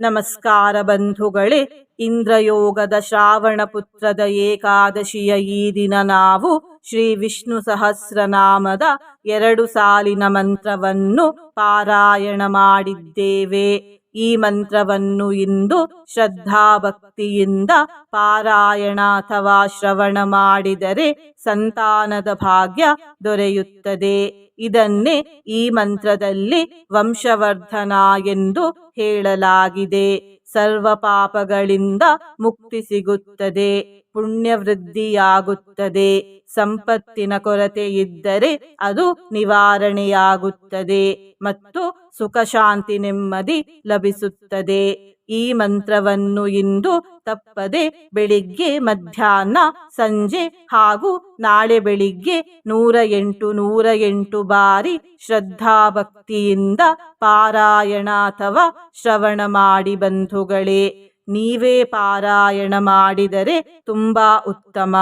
ನಮಸ್ಕಾರ ಬಂಧುಗಳೇ, ಇಂದ್ರಯೋಗದ ಶ್ರಾವಣ ಪುತ್ರದ ಏಕಾದಶಿಯ ಈ ದಿನ ನಾವು ಶ್ರೀ ವಿಷ್ಣು ಸಹಸ್ರನಾಮದ ಎರಡು ಸಾಲಿನ ಮಂತ್ರವನ್ನು ಪಾರಾಯಣ ಮಾಡಿದ್ದೇವೆ. ಈ ಮಂತ್ರವನ್ನು ಇಂದು ಶ್ರದ್ಧಾಭಕ್ತಿಯಿಂದ ಪಾರಾಯಣ ಅಥವಾ ಶ್ರವಣ ಮಾಡಿದರೆ ಸಂತಾನದ ಭಾಗ್ಯ ದೊರೆಯುತ್ತದೆ. ಇದನ್ನೇ ಈ ಮಂತ್ರದಲ್ಲಿ ವಂಶವರ್ಧನ ಎಂದು ಹೇಳಲಾಗಿದೆ. ಸರ್ವ ಪಾಪಗಳಿಂದ ಮುಕ್ತಿ ಸಿಗುತ್ತದೆ ಪುಣ್ಯ ವೃದ್ಧಿಯಾಗುತ್ತದೆ ಸಂಪತ್ತಿನ ಕೊರತೆ ಇದ್ದರೆ ಅದು ನಿವಾರಣೆಯಾಗುತ್ತದೆ ಮತ್ತು ಸುಖ ಶಾಂತಿ ನೆಮ್ಮದಿ ಲಭಿಸುತ್ತದೆ. ಈ ಮಂತ್ರವನ್ನು ಇಂದು ತಪ್ಪದೆ ಬೆಳಿಗ್ಗೆ, ಮಧ್ಯಾಹ್ನ, ಸಂಜೆ ಹಾಗೂ ನಾಳೆ ಬೆಳಿಗ್ಗೆ ನೂರ ಎಂಟು ನೂರ ಎಂಟು ಬಾರಿ ಶ್ರದ್ಧಾಭಕ್ತಿಯಿಂದ ಪಾರಾಯಣ ಅಥವಾ ಶ್ರವಣ ಮಾಡಿ ಬಂಧುಗಳೇ, ನೀವೇ ಪಾರಾಯಣ ಮಾಡಿದರೆ ತುಂಬಾ ಉತ್ತಮ.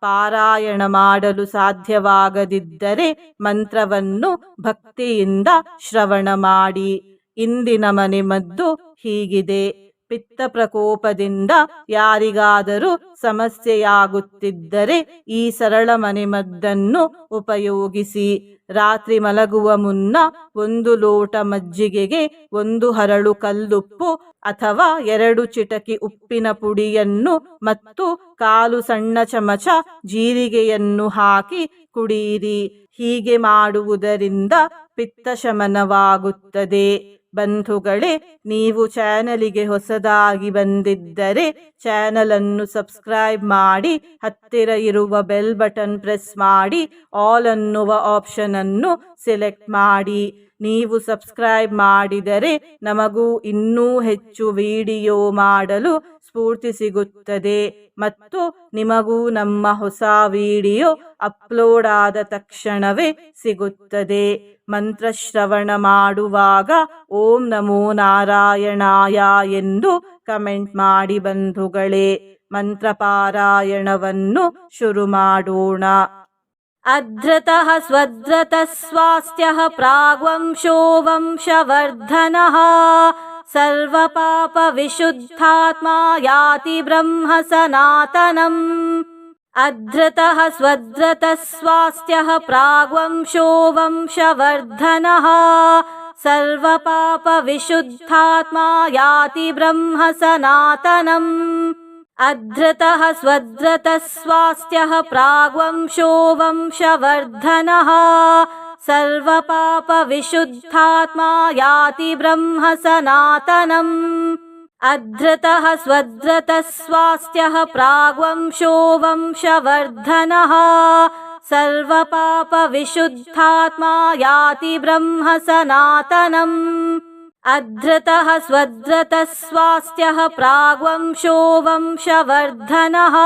ಪಾರಾಯಣ ಮಾಡಲು ಸಾಧ್ಯವಾಗದಿದ್ದರೆ ಮಂತ್ರವನ್ನು ಭಕ್ತಿಯಿಂದ ಶ್ರವಣ ಮಾಡಿ. ಇಂದಿನ ಮನೆ ಮದ್ದು ಹೀಗಿದೆ. ಪಿತ್ತ ಪ್ರಕೋಪದಿಂದ ಯಾರಿಗಾದರೂ ಸಮಸ್ಯೆಯಾಗುತ್ತಿದ್ದರೆ ಈ ಸರಳ ಮನೆಮದ್ದನ್ನು ಉಪಯೋಗಿಸಿ. ರಾತ್ರಿ ಮಲಗುವ ಮುನ್ನ ಒಂದು ಲೋಟ ಮಜ್ಜಿಗೆಗೆ ಒಂದು ಹರಳು ಕಲ್ಲುಪ್ಪು ಅಥವಾ ಎರಡು ಚಿಟಕಿ ಉಪ್ಪಿನ ಪುಡಿಯನ್ನು ಮತ್ತು ಕಾಲು ಸಣ್ಣ ಚಮಚ ಜೀರಿಗೆಯನ್ನು ಹಾಕಿ ಕುಡಿಯಿರಿ ಹೀಗೆ ಮಾಡುವುದರಿಂದ ಪಿತ್ತ ಶಮನವಾಗುತ್ತದೆ. ಬಂಧುಗಳೇ, ನೀವು ಚಾನಲಿಗೆ ಹೊಸದಾಗಿ ಬಂದಿದ್ದರೆ ಚಾನಲನ್ನು ಸಬ್ಸ್ಕ್ರೈಬ್ ಮಾಡಿ, ಹತ್ತಿರ ಇರುವ ಬೆಲ್ ಬಟನ್ ಪ್ರೆಸ್ ಮಾಡಿ, ಆಲ್ ಅನ್ನುವ ಆಪ್ಷನನ್ನು ಸೆಲೆಕ್ಟ್ ಮಾಡಿ. ನೀವು ಸಬ್ಸ್ಕ್ರೈಬ್ ಮಾಡಿದರೆ ನಮಗೂ ಇನ್ನೂ ಹೆಚ್ಚು ವಿಡಿಯೋ ಮಾಡಲು ಸ್ಫೂರ್ತಿ ಸಿಗುತ್ತದೆ ಮತ್ತು ನಿಮಗೂ ನಮ್ಮ ಹೊಸ ವಿಡಿಯೋ ಅಪ್ಲೋಡ್ ಆದ ತಕ್ಷಣವೇ ಸಿಗುತ್ತದೆ ಮಂತ್ರಶ್ರವಣ ಮಾಡುವಾಗ ಓಂ ನಮೋ ನಾರಾಯಣಾಯ ಎಂದು ಕಮೆಂಟ್ ಮಾಡಿ ಬಂಧುಗಳೇ ಮಂತ್ರಪಾರಾಯಣವನ್ನು ಶುರು ಮಾಡೋಣ अध्रतः स्वध्रतः स्वास्थ्यः प्राग्वंशो वंशवर्धनः सर्वपापविशुद्धात्मा याति ब्रह्म सनातनम् अध्रतः स्वध्रतः स्वास्थ्यः प्राग्वंशो वंशवर्धनः। सर्वपापविशुद्धात्मा याति ब्रह्म सनातनम् अध्रतः स्वध्रतः स्वास्थ्यः प्राग्वंशो वंशवर्धनः सर्वपापविशुद्धात्मा याति ब्रह्म सनातनम् अध्रतः स्वध्रतः स्वास्थ्यः प्राग्वंशो वंशवर्धनः। सर्वपापविशुद्धात्मा याति ब्रह्म सनातनम् अध्रतः स्वध्रतः स्वास्थ्यः प्राग्वंशो वंशवर्धनः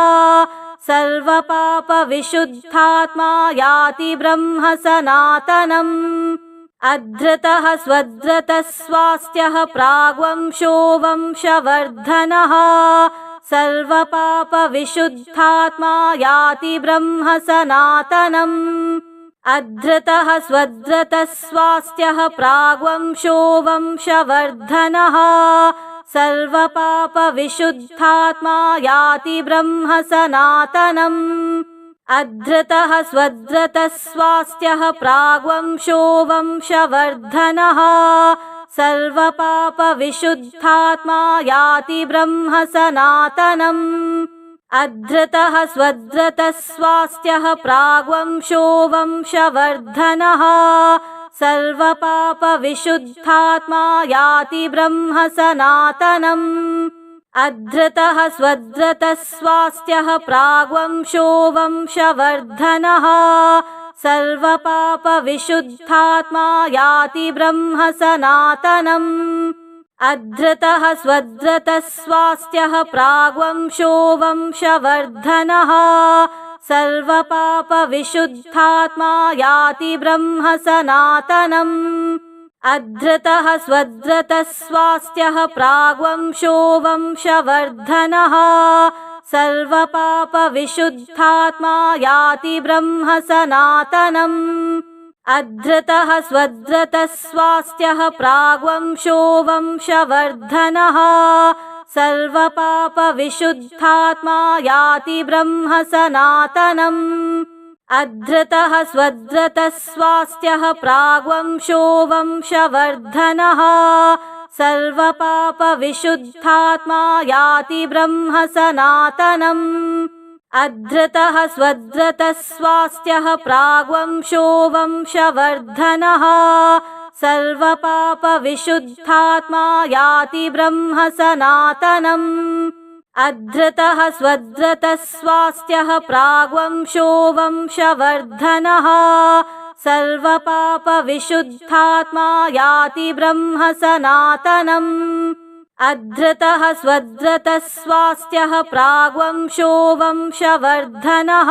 सर्वपापविशुद्धात्मा याति ब्रह्म सनातनम् अध्रतः स्वध्रतः स्वास्थ्यः प्राग्वंशो वंशवर्धनः। सर्वपापविशुद्धात्मा याति ब्रह्म सनातनम् अध्रतः स्वध्रतः स्वास्थ्यः प्राग्वंशो वंशवर्धनः सर्वपापविशुद्धात्मा याति ब्रह्म सनातनम् अध्रतः स्वध्रतः स्वास्थ्यः प्राग्वंशो वंशवर्धनः। सर्वपापविशुद्धात्मा याति ब्रह्म सनातनम् अध्रतः स्वध्रतः स्वास्थ्यः प्राग्वंशो वंशवर्धनः सर्वपापविशुद्धात्मा याति ब्रह्म सनातनम् अध्रतः स्वध्रतः स्वास्थ्यः प्राग्वंशो वंशवर्धनः। सर्वपापविशुद्धात्मा याति ब्रह्म सनातनम् अध्रतः स्वध्रतः स्वास्थ्यः प्राग्वंशो वंशवर्धनः सर्वपापविशुद्धात्मा याति ब्रह्म सनातनम् अध्रतः स्वध्रतः स्वास्थ्यः प्राग्वंशो वंशवर्धनः। सर्वपापविशुद्धात्मा याति ब्रह्म सनातनम् अधृतः स्वधृतः स्वास्थ्यः प्राग्वंशो वंशवर्धनः सर्वपापविशुद्धात्मा याति ब्रह्म सनातनम् अधृतः स्वधृतः स्वास्थ्यः प्राग्वंशो वंशवर्धनः। सर्वपापविशुद्धात्मा याति ब्रह्म सनातनम् अधृतः स्वधृतः स्वास्थ्यः प्राग्वंशो वंशवर्धनः सर्वपापविशुद्धात्मा याति ब्रह्म सनातनम् अधृतः स्वधृतः स्वास्थ्यः प्राग्वंशो वंशवर्धनः। सर्वपापविशुद्धात्मा याति ब्रह्म सनातनम् अधृतः स्वधृतः स्वास्थ्यः प्राग्वंशो वंशवर्धनः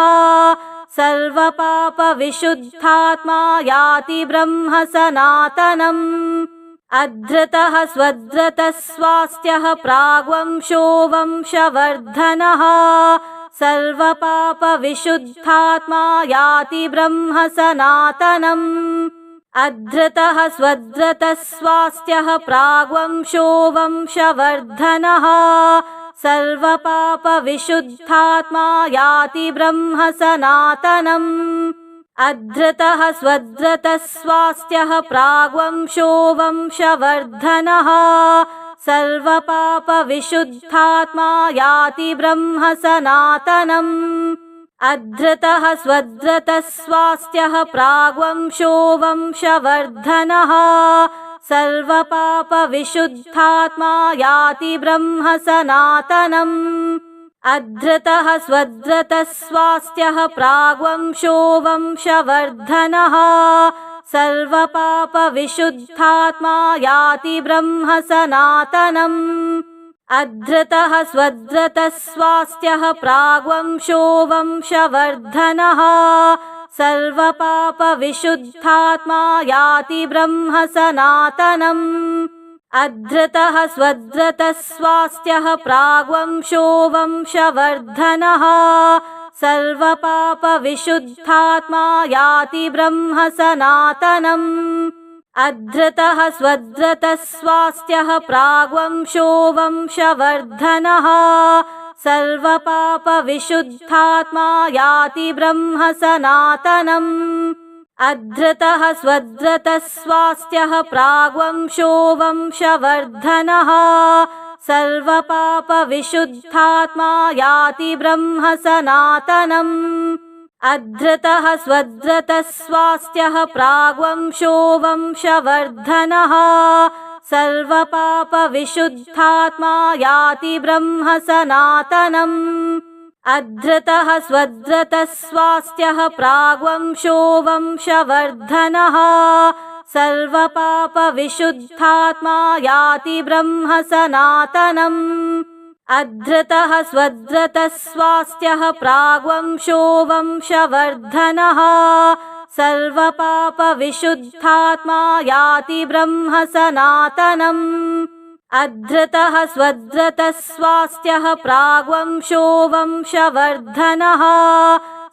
सर्वपापविशुद्धात्मा याति ब्रह्म सनातनम् अधृतः स्वधृतः स्वास्थ्यः प्राग्वंशो वंशवर्धनः। सर्वपापविशुद्धात्मा याति ब्रह्म सनातनम् अधृतः स्वधृतः स्वास्थ्यः प्राग्वंशो वंशवर्धनः सर्वपापविशुद्धात्मा याति ब्रह्म सनातनम् अधृतः स्वधृतः स्वास्थ्यः प्राग्वंशो वंशवर्धनः। सर्वपापविशुद्धात्मा याति ब्रह्म सनातनम् अधृतः स्वधृतः स्वास्थ्यः प्राग्वंशो वंशवर्धनः सर्वपापविशुद्धात्मा याति ब्रह्म सनातनम् अधृतः स्वधृतः स्वास्थ्यः प्राग्वंशो वंशवर्धनः। सर्वपापविशुद्धात्मा याति ब्रह्म सनातनम् अधृतः स्वधृतः स्वास्थ्यः प्राग्वंशो वंशवर्धनः सर्वपापविशुद्धात्मा याति ब्रह्म सनातनम् अधृतः स्वधृतः स्वास्थ्यः प्राग्वंशो वंशवर्धनः। सर्वपापविशुद्धात्मा याति ब्रह्म सनातनम् अधृतः स्वधृतः स्वास्थ्यः प्राग्वंशो वंशवर्धनः सर्वपापविशुद्धात्मा याति ब्रह्म सनातनम् अधृतः स्वधृतः स्वास्थ्यः प्राग्वंशो वंशवर्धनः। सर्वपापविशुद्धात्मा याति ब्रह्म सनातनम् अधृतः स्वधृतः स्वास्थ्यः प्राग्वंशो वंशवर्धनः सर्वपापविशुद्धात्मा याति ब्रह्म सनातनम् अधृतः स्वधृतः स्वास्थ्यः प्राग्वंशो वंशवर्धनः। सर्वपापविशुद्धात्मा याति ब्रह्म सनातनम् अधृतः स्वधृतः स्वास्थ्यः प्राग्वंशो वंशवर्धनः सर्वपापविशुद्धात्मा याति ब्रह्म सनातनम्। अधृतः स्वधृतः स्वास्थ्यः प्राग्वंशो वंशवर्धनः।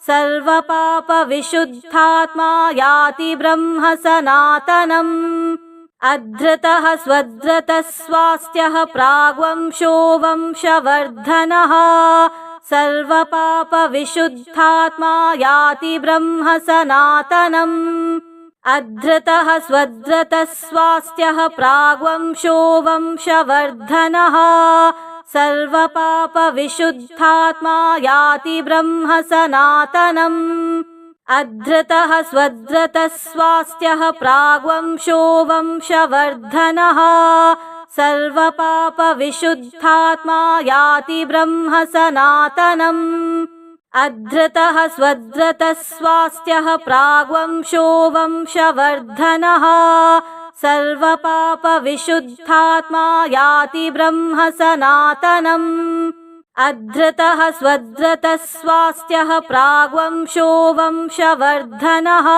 सर्वपापविशुद्धात्मा याति ब्रह्म सनातनम्। अधृतः स्वधृतः स्वास्थ्यः प्राग्वंशो वंशवर्धनः सर्वपापविशुद्धात्मा याति ब्रह्म सनातनम् अधृतः स्वधृतः स्वास्थ्यः प्राग्वंशो वंशवर्धनः। सर्वपापविशुद्धात्मा याति ब्रह्म सनातनम् अधृतः स्वधृतः स्वास्थ्यः प्राग्वंशो वंशवर्धनः सर्वपापविशुद्धात्मा याति ब्रह्म सनातनम् अधृतः स्वधृतः स्वास्थ्यः प्राग्वंशो वंशवर्धनः। सर्वपापविशुद्धात्मा याति ब्रह्म सनातनम् अधृतः स्वधृतः स्वास्थ्यः प्राग्वंशो वंशवर्धनः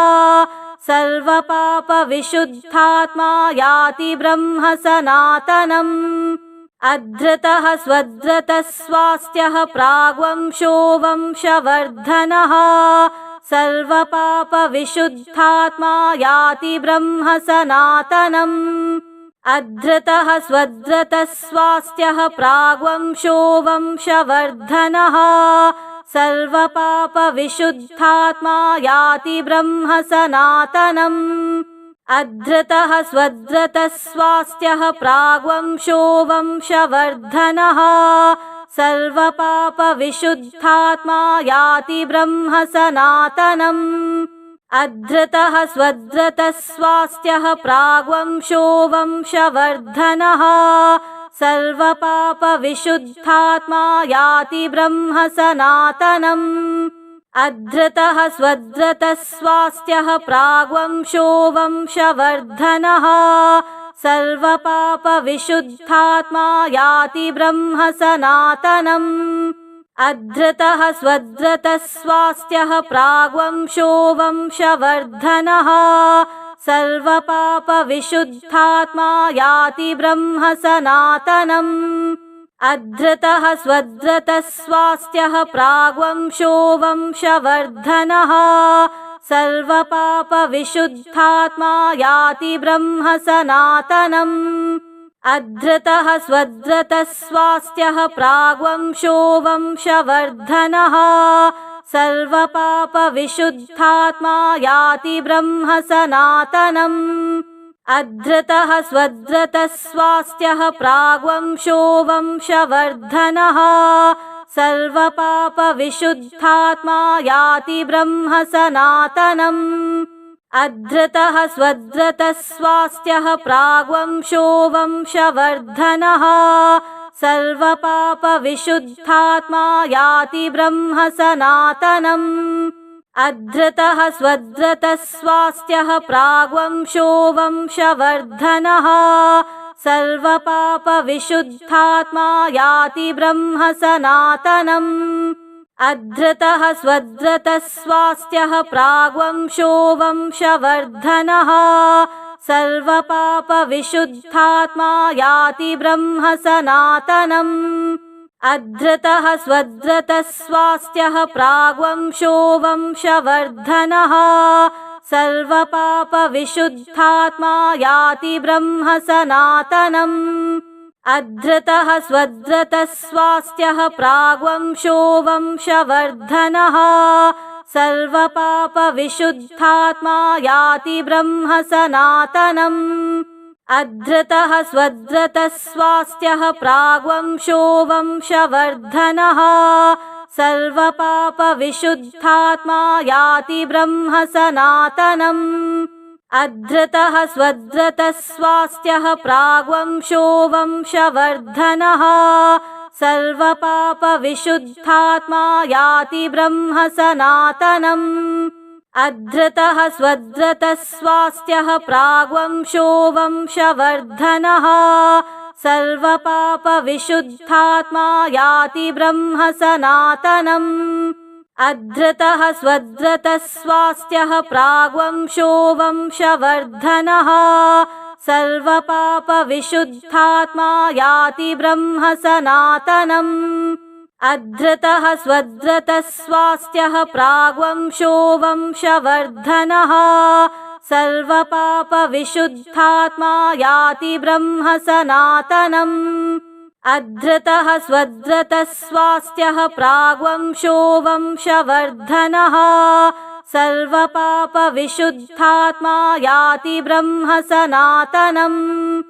सर्वपापविशुद्धात्मा याति ब्रह्म सनातनम् अधृतः स्वधृतः स्वास्थ्यः प्राग्वंशो वंशवर्धनः। सर्वपापविशुद्धात्मा याति ब्रह्म सनातनम् अधृतः स्वधृतः स्वास्थ्यः प्राग्वंशो वंशवर्धनः सर्वपापविशुद्धात्मा याति ब्रह्म सनातनम् अधृतः स्वधृतः स्वास्थ्यः प्राग्वंशो वंशवर्धनः। सर्वपापविशुद्धात्मा याति ब्रह्म सनातनम् अधृतः स्वधृतः स्वास्थ्यः प्राग्वंशो वंशवर्धनः सर्वपापविशुद्धात्मा याति ब्रह्म सनातनम् अधृतः स्वधृतः स्वास्थ्यः प्राग्वंशो वंशवर्धनः। सर्वपापविशुद्धात्मा याति ब्रह्म सनातनम् अधृतः स्वधृतः स्वास्थ्यः प्राग्वंशो वंशवर्धनः सर्वपापविशुद्धात्मा याति ब्रह्म सनातनम् अधृतः स्वधृतः स्वास्थ्यः प्राग्वंशो वंशवर्धनः। सर्वपापविशुद्धात्मा याति ब्रह्म सनातनम् अधृतः स्वधृतः स्वास्थ्यः प्राग्वंशो वंशवर्धनः सर्वपापविशुद्धात्मा याति ब्रह्म सनातनम् अधृतः स्वधृतः स्वास्थ्यः प्राग्वंशो वंशवर्धनः। सर्वपापविशुद्धात्मा याति ब्रह्म सनातनम् अधृतः स्वधृतः स्वास्थ्यः प्राग्वंशो वंशवर्धनः सर्वपापविशुद्धात्मा याति ब्रह्म सनातनम् अधृतः स्वधृतः स्वास्थ्यः प्राग्वंशो वंशवर्धनः। सर्वपापविशुद्धात्मा याति ब्रह्म सनातनम् अधृतः स्वधृतः स्वास्थ्यः प्राग्वंशो वंशवर्धनः सर्वपापविशुद्धात्मा याति ब्रह्म सनातनम् अधृतः स्वधृतः स्वास्थ्यः प्राग्वंशो वंशवर्धनः। सर्वपापविशुद्धात्मा याति ब्रह्म सनातनम् अधृतः स्वधृतः स्वास्थ्यः प्राग्वंशो वंशवर्धनः सर्वपापविशुद्धात्मा याति ब्रह्म सनातनम् अधृतः स्वधृतः स्वास्थ्यः प्राग्वंशो वंशवर्धनः। सर्वपापविशुद्धात्मा याति ब्रह्म सनातनम् अधृतः स्वधृतः स्वास्थ्यः प्राग्वंशो वंशवर्धनः सर्वपापविशुद्धात्मा याति ब्रह्म सनातनम् अधृतः स्वधृतः स्वास्थ्यः प्राग्वंशो वंशवर्धनः। सर्वपापविशुद्धात्मा याति ब्रह्म सनातनम् अधृतः स्वधृतः स्वास्थ्यः प्राग्वंशो वंशवर्धनः सर्वपापविशुद्धात्मा याति ब्रह्म सनातनम् अधृतः स्वधृतः स्वास्थ्यः प्राग्वंशो वंशवर्धनः। सर्वपापविशुद्धात्मा याति ब्रह्म सनातनम् अधृतः स्वधृतः स्वास्थ्यः प्राग्वंशो वंशवर्धनः सर्वपापविशुद्धात्मा याति ब्रह्म सनातनम्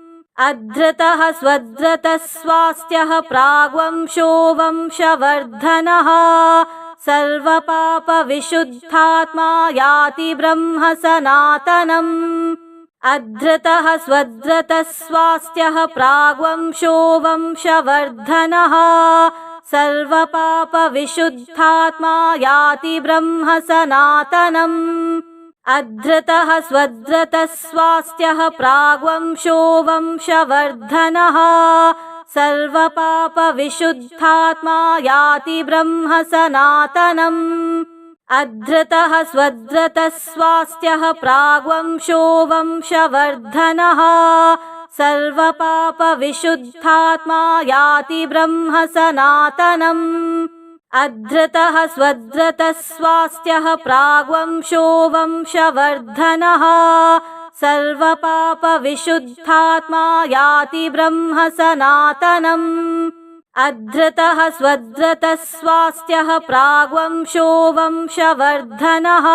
स्वधृतः स्वास्थ्यः प्राग्वंशो वंशवर्धनः। सर्वपापविशुद्धात्मा याति ब्रह्म सनातनम् स्वधृतः स्वास्थ्यः प्राग्वंशो वंशवर्धनः सर्वपापविशुद्धात्मा याति ब्रह्म सनातनम् अधृतः स्वधृतः स्वास्थ्यः प्राग्वंशो वंशवर्धनः। सर्वपापविशुद्धात्मा याति ब्रह्म सनातनम् अधृतः स्वधृतः स्वास्थ्यः प्राग्वंशो वंशवर्धनः सर्वपापविशुद्धात्मा याति ब्रह्म सनातनम् अधृतः स्वधृतः स्वास्थ्यः प्राग्वंशो वंशवर्धनः। सर्वपापविशुद्धात्मा याति ब्रह्म सनातनम् अधृतः स्वधृतः स्वास्थ्यः प्राग्वंशो वंशवर्धनः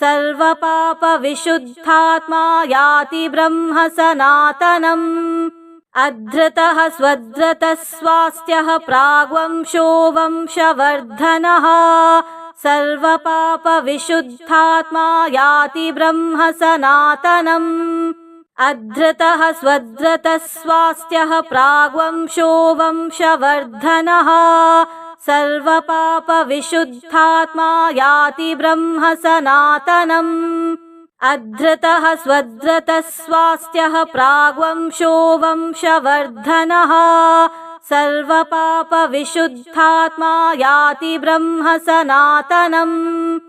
सर्वपापविशुद्धात्मा याति ब्रह्म सनातनम् अधृतः स्वधृतः स्वास्थ्यः प्राग्वंशो वंशवर्धनः। सर्वपापविशुद्धात्मा याति ब्रह्म सनातनम् अधृतः स्वधृतः स्वास्थ्यः प्राग्वंशो वंशवर्धनः सर्वपापविशुद्धात्मा याति ब्रह्म सनातनम् अधृतः स्वधृतः स्वास्थ्यः प्राग्वंशो वंशवर्धनः। सर्वपापविशुद्धात्मा याति ब्रह्म सनातनम्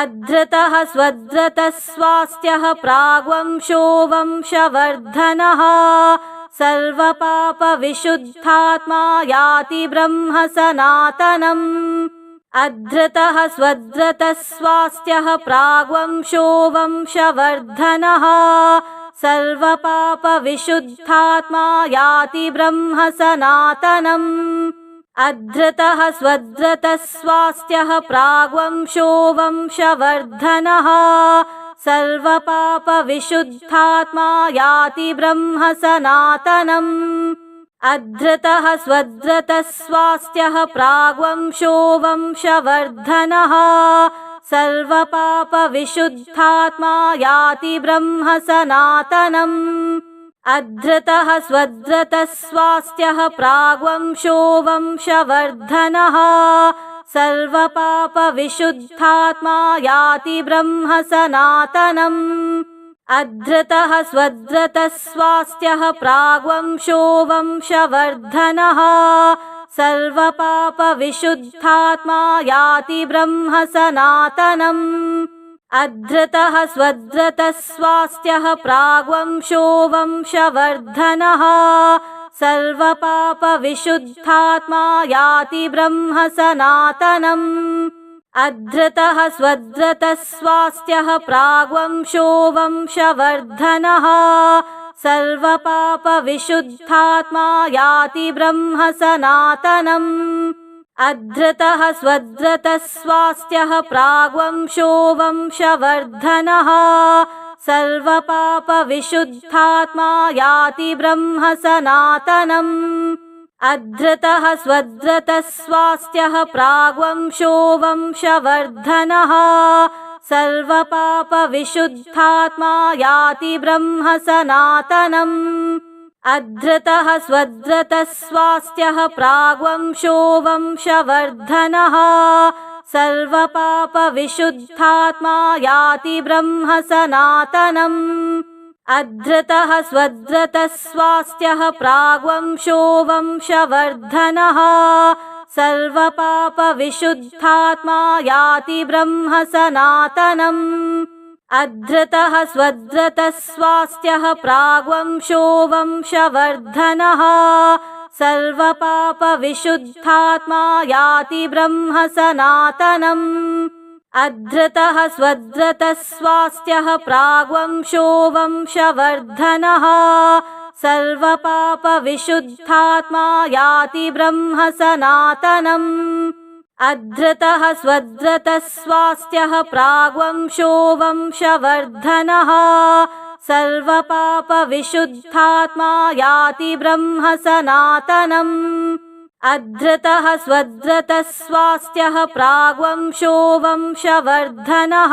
अधृतः स्वधृतः स्वास्थ्यः प्राग्वंशो वंशवर्धनः सर्वपापविशुद्धात्मा याति ब्रह्म सनातनम् अधृतः स्वधृतः स्वास्थ्यः प्राग्वंशो वंशवर्धनः। सर्वपापविशुद्धात्मा याति ब्रह्म सनातनम् अधृतः स्वधृतः स्वास्थ्यः प्राग्वंशो वंशवर्धनः सर्वपापविशुद्धात्मा याति ब्रह्म सनातनम् अधृतः स्वधृतः स्वास्थ्यः प्राग्वंशो वंशवर्धनः। सर्वपापविशुद्धात्मा याति ब्रह्म सनातनम् अधृतः स्वास्थ्यः प्राग्वंशो वंशवर्धनः सर्वपापविशुद्धात्मा याति ब्रह्म सनातनम् अधृतः स्वधृतः स्वास्थ्यः प्राग्वंशो वंशवर्धनः। सर्वपापविशुद्धात्मा याति ब्रह्म सनातनम् अधृतः स्वधृतः स्वास्थ्यः प्राग्वंशो वंशवर्धनः सर्वपापविशुद्धात्मा याति ब्रह्म सनातनम् अधृतः स्वधृतः स्वास्थ्यः प्राग्वंशो वंशवर्धनः। सर्वपापविशुद्धात्मा याति ब्रह्म सनातनम् अधृतः स्वधृतः स्वास्थ्यः प्राग्वंशो वंशवर्धनः सर्वपापविशुद्धात्मा याति ब्रह्म सनातनम् अधृतः स्वधृतः स्वास्थ्यः प्राग्वंशो वंशवर्धनः। सर्वपापविशुद्धात्मा याति ब्रह्म सनातनम् अधृतः स्वधृतः स्वास्थ्यः प्राग्वंशो वंशवर्धनः सर्वपापविशुद्धात्मा याति ब्रह्म सनातनम् अधृतः स्वधृतः स्वास्थ्यः प्राग्वंशो वंशवर्धनः। सर्वपापविशुद्धात्मा याति ब्रह्म सनातनम् अधृतः स्वधृतः स्वास्थ्यः प्राग्वंशो वंशवर्धनः सर्वपापविशुद्धात्मा याति ब्रह्म सनातनम् अधृतः स्वधृतः स्वास्थ्यः प्राग्वंशो वंशवर्धनः। सर्वपापविशुद्धात्मा याति ब्रह्म सनातनम् अधृतः स्वधृतः स्वास्थ्यः प्राग्वंशो वंशवर्धनः सर्वपापविशुद्धात्मा याति ब्रह्म सनातनम् अधृतः स्वधृतः स्वास्थ्यः प्राग्वंशो वंशवर्धनः।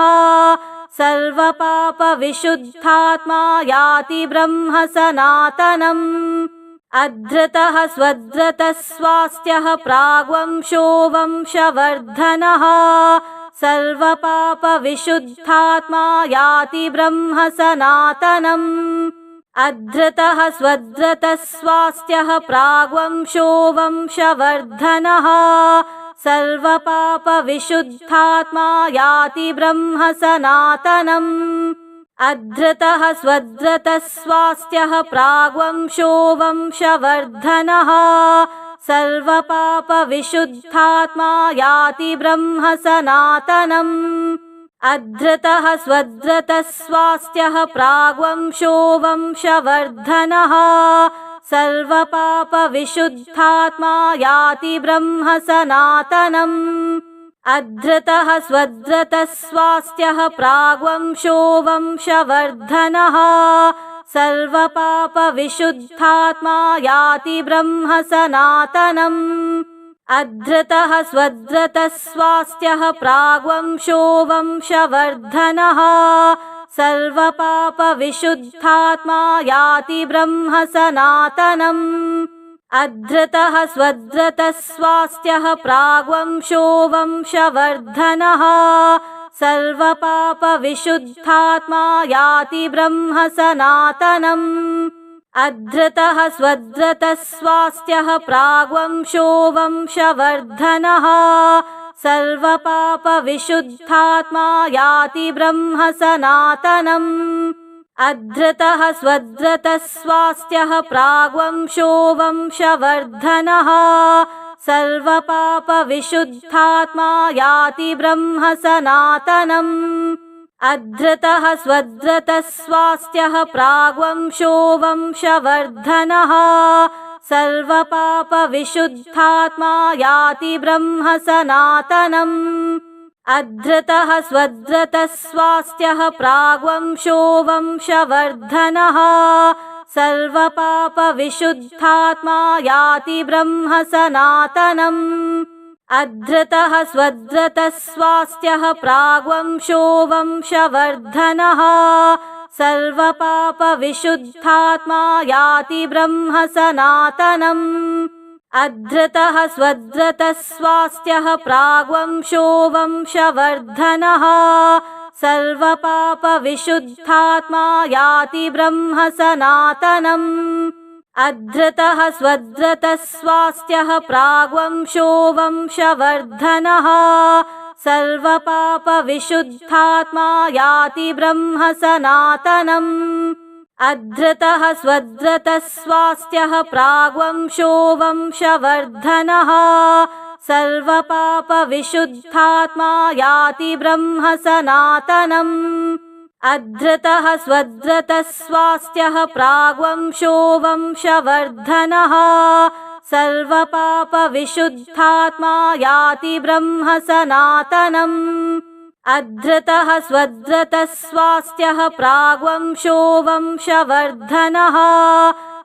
सर्वपापविशुद्धात्मा याति ब्रह्म सनातनम् अधृतः स्वधृतः स्वास्थ्यः प्राग्वंशो वंशवर्धनः सर्वपापविशुद्धात्मा याति ब्रह्म सनातनम् अधृतः स्वधृतः स्वास्थ्यः प्राग्वंशो वंशवर्धनः। सर्वपापविशुद्धात्मा याति ब्रह्म सनातनम् अधृतः स्वधृतः स्वास्थ्यः प्राग्वंशो वंशवर्धनः सर्वपापविशुद्धात्मा याति ब्रह्म सनातनम् अधृतः स्वधृतः स्वास्थ्यः प्राग्वंशो वंशवर्धनः। सर्वपापविशुद्धात्मा याति ब्रह्म सनातनम् अधृतः स्वधृतः स्वास्थ्यः प्राग्वंशो वंशवर्धनः सर्वपापविशुद्धात्मा याति ब्रह्म सनातनम् अधृतः स्वधृतः स्वास्थ्यः प्राग्वंशो वंशवर्धनः। सर्वपापविशुद्धात्मा याति ब्रह्म सनातनम् अधृतः स्वधृतः स्वास्थ्यः प्राग्वंशो वंशवर्धनः सर्वपापविशुद्धात्मा याति ब्रह्म सनातनम् अधृतः स्वधृतः स्वास्थ्यः प्राग्वंशो वंशवर्धनः। सर्वपापविशुद्धात्मा याति ब्रह्म सनातनम् अधृतः स्वधृतः स्वास्थ्यः प्राग्वंशो वंशवर्धनः सर्वपापविशुद्धात्मा याति ब्रह्म सनातनम् अधृतः स्वधृतः स्वास्थ्यः प्राग्वंशो वंशवर्धनः। सर्वपापविशुद्धात्मा याति ब्रह्म सनातनम् अधृतः स्वधृतः स्वास्थ्यः प्राग्वंशो वंशवर्धनः सर्वपापविशुद्धात्मा याति ब्रह्म सनातनम् अधृतः स्वधृतः स्वास्थ्यः प्राग्वंशो वंशवर्धनः। सर्वपापविशुद्धात्मा याति ब्रह्म सनातनम् अधृतः स्वधृतः स्वास्थ्यः प्राग्वंशो वंशवर्धनः सर्वपापविशुद्धात्मा याति ब्रह्म सनातनम् अधृतः स्वधृतः स्वास्थ्यः प्राग्वंशो वंशवर्धनः। सर्वपापविशुद्धात्मा याति ब्रह्म सनातनम् अधृतः स्वधृतः स्वास्थ्यः प्राग्वंशो वंशवर्धनः सर्वपापविशुद्धात्मा याति ब्रह्म सनातनम् अधृतः स्वधृतः स्वास्थ्यः प्राग्वंशो वंशवर्धनः। सर्वपापविशुद्धात्मा याति ब्रह्म सनातनम् अधृतः स्वधृतः स्वास्थ्यः प्राग्वंशो वंशवर्धनः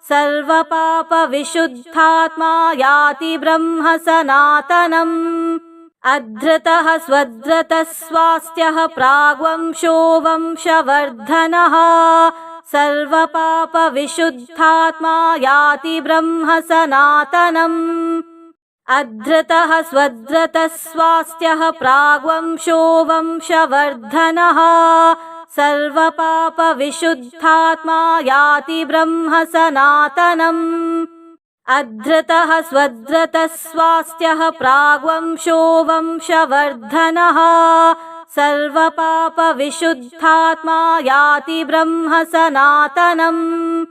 सर्वपापविशुद्धात्मा याति ब्रह्म सनातनम् अधृतः स्वधृतः स्वास्थ्यः प्राग्वंशो वंशवर्धनः। सर्वपापविशुद्धात्मा याति ब्रह्म सनातनम् अधृतः स्वधृतः स्वास्थ्यः प्राग्वंशो वंशवर्धनः सर्वपापविशुद्धात्मा याति ब्रह्म सनातनम्। अधृतः स्वधृतः स्वास्थ्यः प्राग्वंशो वंशवर्धनः। सर्वपापविशुद्धात्मा याति ब्रह्म सनातनम्।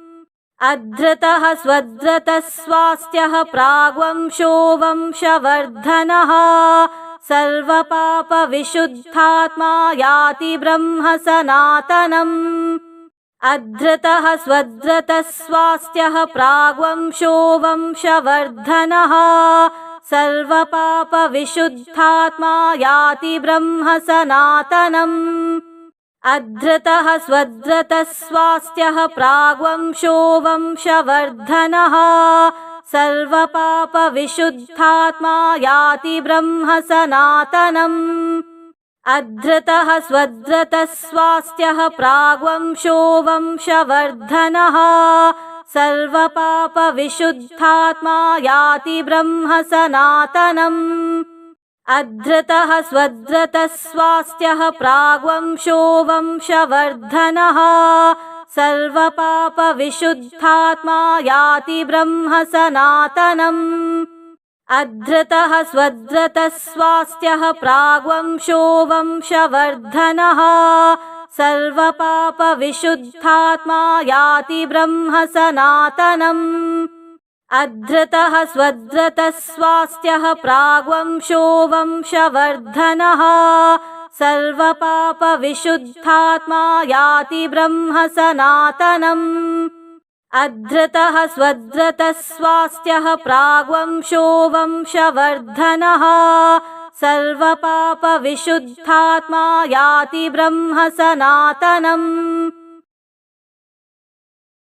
अधृतः स्वधृतः स्वास्थ्यः प्राग्वंशो वंशवर्धनः सर्वपापविशुद्धात्मा याति ब्रह्म सनातनम्। अधृतः स्वधृतः स्वास्थ्यः प्राग्वंशो वंशवर्धनः। सर्वपापविशुद्धात्मा याति ब्रह्म सनातनम्। अधृतः स्वधृतः स्वास्थ्यः प्राग्वंशो वंशवर्धनः सर्वपापविशुद्धात्मा याति ब्रह्म सनातनम् अधृतः स्वधृतः स्वास्थ्यः प्राग्वंशो वंशवर्धनः। सर्वपापविशुद्धात्मा याति ब्रह्म सनातनम् अधृतः स्वधृतः स्वास्थ्यः प्राग्वंशो वंशवर्धनः सर्वपापविशुद्धात्मा याति ब्रह्म सनातनम्। अधृतः स्वधृतः स्वास्थ्यः प्राग्वंशो वंशवर्धनः। सर्वपापविशुद्धात्मा याति ब्रह्म सनातनम्। अधृतः स्वधृतः स्वास्थ्यः प्राग्वंशो वंशवर्धनः सर्वपापविशुद्धात्मा याति ब्रह्म सनातनम्। अधृतः स्वधृतः स्वास्थ्यः प्राग्वंशो वंशवर्धनः। सर्वपापविशुद्धात्मा याति ब्रह्म सनातनम्